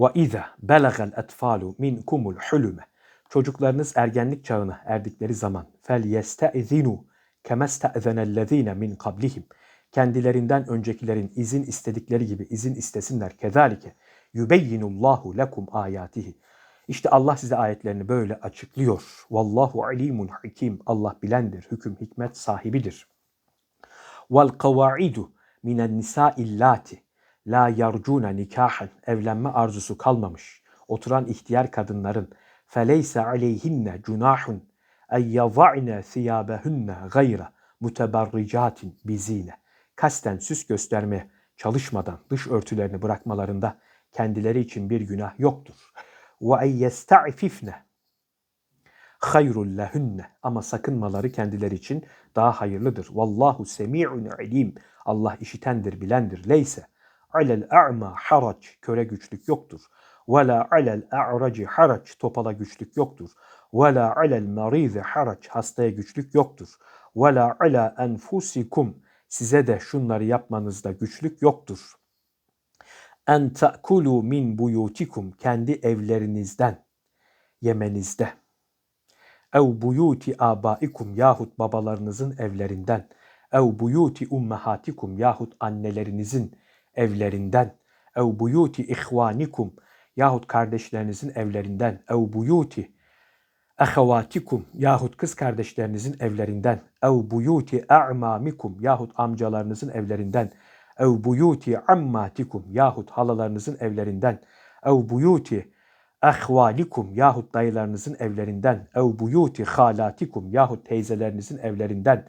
Ve iza belagal etfalu minkumul hulume. Çocuklarınız ergenlik çağına erdikleri zaman fel yeste'zinu kemeste'zenellezine min kablihim. Kendilerinden öncekilerin izin istedikleri gibi izin istesinler. Kezalike yubeyyinullahu lekum ayatihi. İşte Allah size ayetlerini böyle açıklıyor. Vallahu alimun hakim. Allah bilendir, hüküm hikmet sahibidir. Vel kavaidu minen nisa la yarcuna nikahan evlenme arzusu kalmamış. Oturan ihtiyar kadınların feleyse aleyhinne cunahun en yada'ne thiyabehunne gayra muteberricatin bizine. Kasten süs göstermeye çalışmadan dış örtülerini bırakmalarında kendileri için bir günah yoktur. Ve en yesta'fifne hayrul lehunne ama sakınmaları kendileri için daha hayırlıdır. Vallahu semi'un alim. Allah işitendir, bilendir. Leyse alel a'ma harac köre güçlük yoktur. Ve la alel a'raci harac topala güçlük yoktur. Ve la alel marizi harac hastaya güçlük yoktur. Ve la ala enfusikum size de şunları yapmanızda güçlük yoktur. En ta'kulu min buyutikum kendi evlerinizden yemenizde. Ev buyuti abaikum yahut babalarınızın evlerinden. Ev buyuti ummahatikum yahut annelerinizin evlerinden. Ev buyuti ihvanikum yahut kardeşlerinizin evlerinden. Ev buyuti ahavatikum yahut kız kardeşlerinizin evlerinden. Ev buyuti a'mamikum yahut amcalarınızın evlerinden. Ev buyuti ammatikum yahut halalarınızın evlerinden. Ev buyuti ahvalikum yahut dayılarınızın evlerinden. Ev buyuti halatikum yahut teyzelerinizin evlerinden.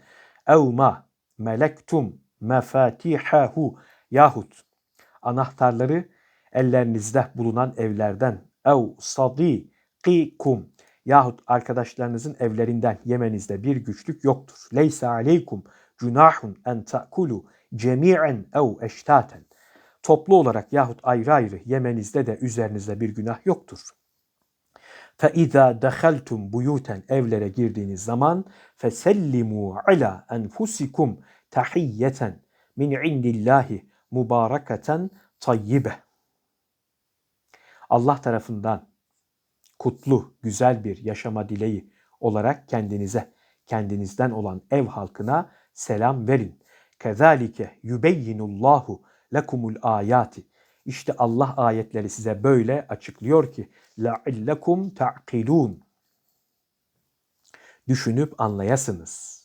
Ev ma melektum mefatihahu yahut anahtarları ellerinizde bulunan evlerden. Ev sadiqikum yahut arkadaşlarınızın evlerinden yemenizde bir güçlük yoktur. Leysa aleykum cunahun en ta'kulu cemi'en ev eştaten. Toplu olarak yahut ayrı ayrı yemenizde de üzerinizde bir günah yoktur. فَاِذَا دَخَلْتُمْ buyuten evlere girdiğiniz zaman فَسَلِّمُوا عَلَى أَنْفُسِكُمْ تَحِيَّةً min indillahi mübareketen tayyibe. Allah tarafından kutlu, güzel bir yaşama dileği olarak kendinize, kendinizden olan ev halkına selam verin. Kezalike yubeyyinullahu lekumul ayati. İşte Allah ayetleri size böyle açıklıyor ki la'illekum ta'qilun. Düşünüp anlayasınız.